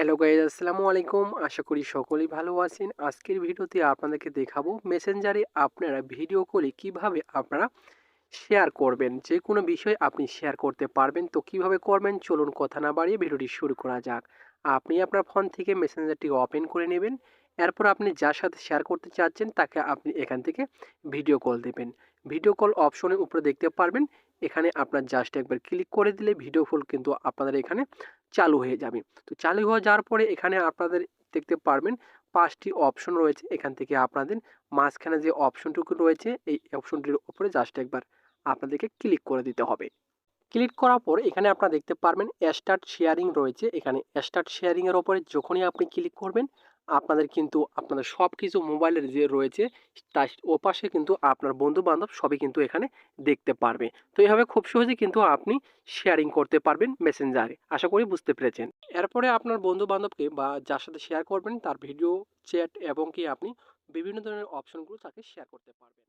Hello guys আসসালামু আলাইকুম। আশা করি সকলেই ভালো আছেন। আজকের ভিডিওতে আপনাদেরকে দেখাবো মেসেঞ্জারে আপনারা ভিডিও কলে কীভাবে আপনারা শেয়ার করবেন। যে কোনো বিষয় আপনি শেয়ার করতে পারবেন। তো কীভাবে করবেন? চলুন কথা না বাড়িয়ে ভিডিওটি শুরু করা যাক। আপনি আপনার ফোন থেকে মেসেঞ্জারটি ওপেন করে নেবেন। এরপর আপনি যার সাথে শেয়ার করতে চাচ্ছেন, তাকে আপনি এখান থেকে ভিডিও কল দেবেন। ভিডিও কল অপশনের উপরে দেখতে পারবেন। এখানে আপনার জাস্ট একবার ক্লিক করে দিলে ভিডিও কল কিন্তু আপনাদের এখানে চালু হয়ে যাবে। তো চালু হয়ে যাওয়ার পরে এখানে আপনাদের দেখতে পারবেন, পাঁচটি অপশন রয়েছে। এখান থেকে আপনাদের মাঝখানে যে অপশনটুকু রয়েছে, এই অপশনটির উপরে জাস্ট একবার আপনাদেরকে ক্লিক করে দিতে হবে। ক্লিক করার পর এখানে আপনারা দেখতে পারবেন স্টার্ট শেয়ারিং রয়েছে। এখানে স্টার্ট শেয়ারিংয়ের ওপরে যখনই আপনি ক্লিক করবেন আপনাদের কিন্তু আপনাদের সব কিছু মোবাইলের যে রয়েছে, তার ওপাশে কিন্তু আপনার বন্ধু বান্ধব সবই কিন্তু এখানে দেখতে পারবে। তো এইভাবে খুব সহজে কিন্তু আপনি শেয়ারিং করতে পারবেন মেসেঞ্জারে আশা করি বুঝতে পেরেছেন। এরপরে আপনার বন্ধু বান্ধবকে বা যার সাথে শেয়ার করবেন, তার ভিডিও চ্যাট এবং কি আপনি বিভিন্ন ধরনের অপশনগুলো তাকে শেয়ার করতে পারবেন।